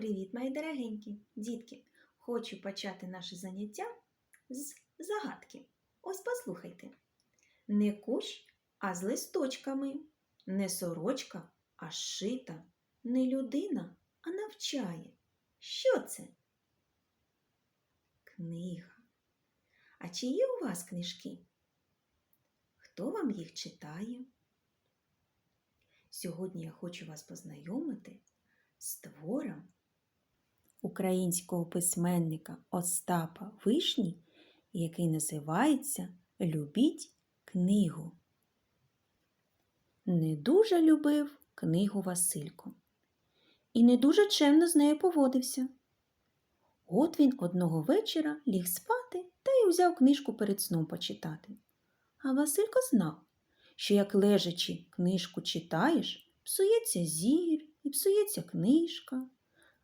Привіт, мої дорогенькі дітки! Хочу почати наше заняття з загадки. Ось послухайте. Не кущ, а з листочками, не сорочка, а шита, не людина, а навчає. Що це? Книга. А чи є у вас книжки? Хто вам їх читає? Сьогодні я хочу вас познайомити з твором українського письменника Остапа Вишні, який називається Любіть книгу. Не дуже любив книгу Василько і не дуже чемно з нею поводився. От він одного вечора ліг спати та й узяв книжку перед сном почитати. А Василько знав, що як лежачи книжку читаєш, псується зір і псується книжка.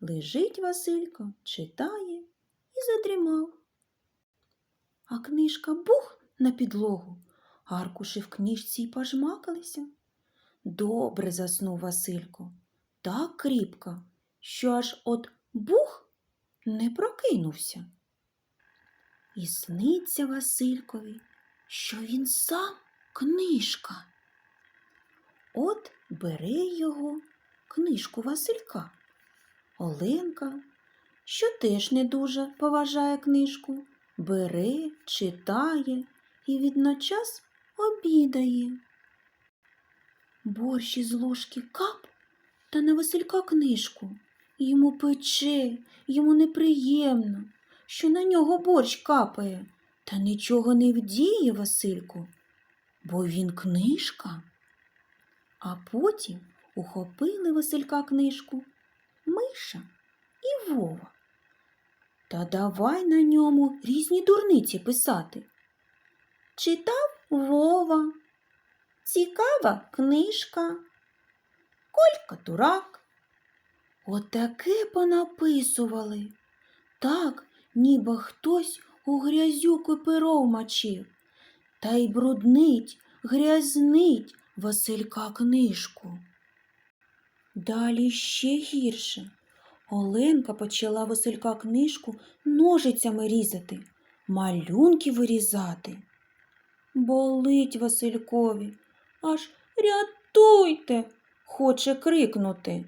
Лежить Василько, читає і задрімав. А книжка бух на підлогу, аркуші в книжці й пожмакалися. Добре заснув Василько, так кріпко, що аж от бух не прокинувся. І сниться Василькові, що він сам книжка. От бере його книжку Василька. Оленка, що теж не дуже поважає книжку, бере, читає і відночас обідає. Борщ із ложки кап та на Василька книжку. Йому пече, йому неприємно, що на нього борщ капає, та нічого не вдіє Васильку, бо він книжка. А потім ухопили Василька книжку Миша і Вова. Та давай на ньому різні дурниці писати. Читав Вова. Цікава книжка. Колька дурак. Отаке понаписували. Так, ніби хтось у грязюку перо вмочив. Та й бруднить, грязнить Василька книжку. Далі ще гірше. Оленка почала Василька книжку ножицями різати, малюнки вирізати. Болить Василькові, аж рятуйте, хоче крикнути.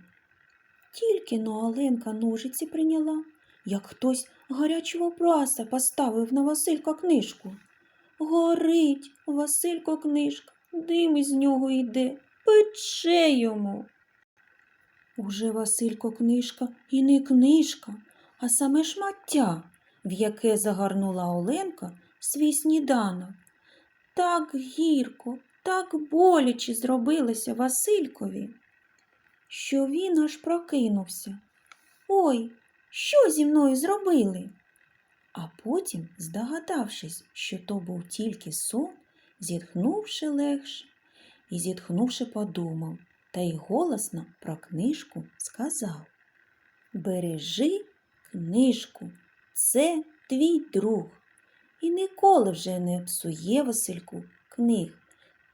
Тільки но Оленка ножиці прийняла, як хтось гарячого праса поставив на Василька книжку. Горить Василько книжка, дим із нього йде, пече йому. Уже Василько книжка і не книжка, а саме шмаття, в яке загорнула Оленка свій сніданок. Так гірко, так боляче зробилося Василькові, що він аж прокинувся. Ой, що зі мною зробили? А потім, здогадавшись, що то був тільки сон, зітхнувши легше і зітхнувши, подумав та й голосно про книжку сказав Бережи книжку, це твій друг, і ніколи вже не псує Васильку книг,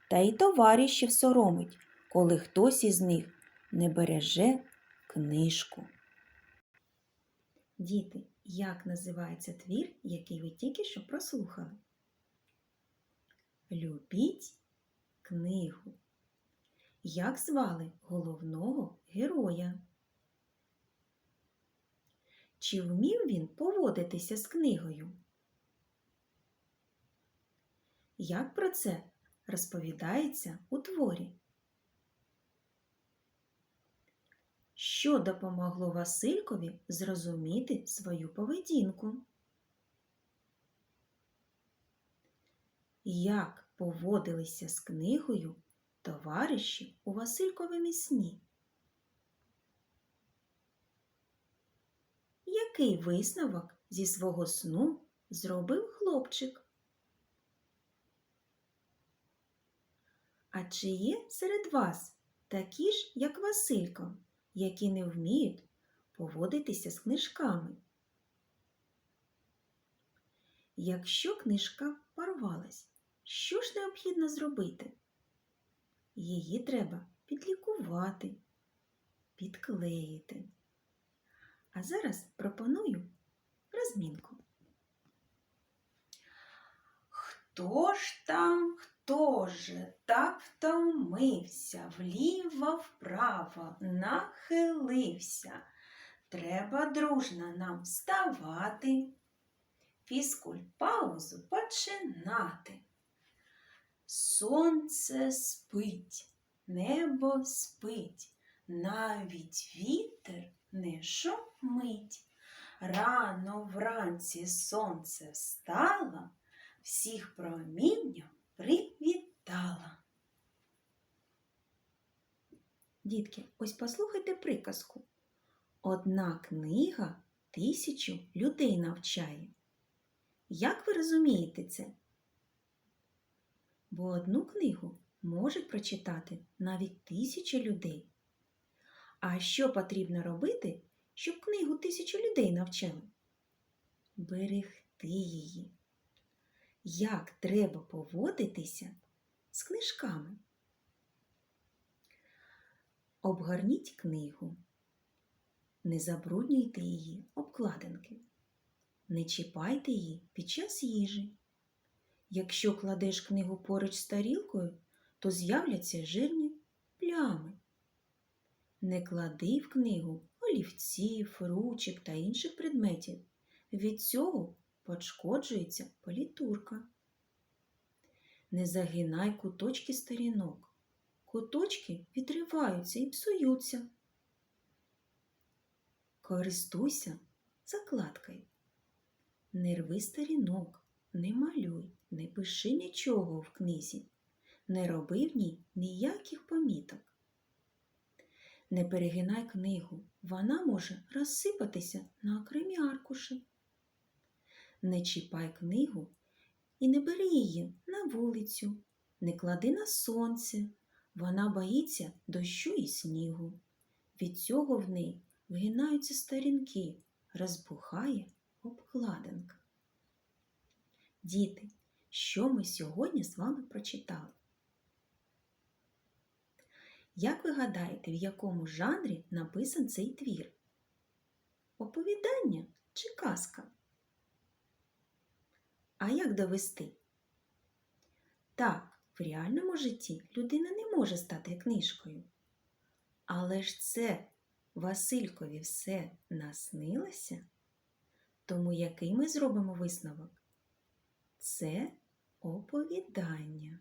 та й товаришів соромить, коли хтось із них не береже книжку. Діти, як називається твір, який ви тільки що прослухали? Любіть книгу. Як звали головного героя? Чи вмів він поводитися з книгою? Як про це розповідається у творі? Що допомогло Василькові зрозуміти свою поведінку? Як поводилися з книгою товариші у Васильковому сні? Який висновок зі свого сну зробив хлопчик? А чи є серед вас такі ж, як Василько, які не вміють поводитися з книжками? Якщо книжка порвалась, що ж необхідно зробити? Її треба підлікувати, підклеїти. А зараз пропоную розмінку. Хто ж там, хто же так втомився, вліво вправо нахилився? Треба дружно нам вставати, фізкульт паузу починати. Сонце спить, небо спить, навіть вітер не шумить. Рано вранці сонце встало, всіх промінням привітала. Дітки, ось послухайте приказку. Одна книга тисячу людей навчає. Як ви розумієте це? Бо одну книгу можуть прочитати навіть тисяча людей. А що потрібно робити, щоб книгу тисячу людей навчали? Берегти її. Як треба поводитися з книжками? Обгорніть книгу. Не забруднюйте її обкладинки. Не чіпайте її під час їжі. Якщо кладеш книгу поруч з тарілкою, то з'являться жирні плями. Не клади в книгу олівців, ручок та інших предметів. Від цього пошкоджується політурка. Не загинай куточки сторінок. Куточки відриваються і псуються. Користуйся закладкою. Не рви сторінок, не малюй, не пиши нічого в книзі, не роби в ній ніяких поміток. Не перегинай книгу, вона може розсипатися на окремі аркуші. Не чіпай книгу і не бери її на вулицю, не клади на сонце, вона боїться дощу і снігу. Від цього в неї вгинаються сторінки, розбухає обкладинка. Діти, що ми сьогодні з вами прочитали? Як ви гадаєте, в якому жанрі написан цей твір? Оповідання чи казка? А як довести? Так, в реальному житті людина не може стати книжкою. Але ж це Василькові все наснилося? Тому який ми зробимо висновок? Це оповідання.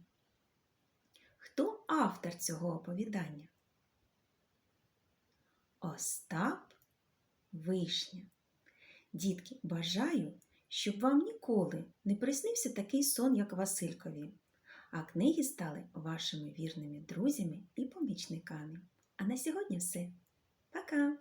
Хто автор цього оповідання? Остап Вишня. Дітки, бажаю, щоб вам ніколи не приснився такий сон, як Василькові, а книги стали вашими вірними друзями і помічниками. А на сьогодні все. Пока!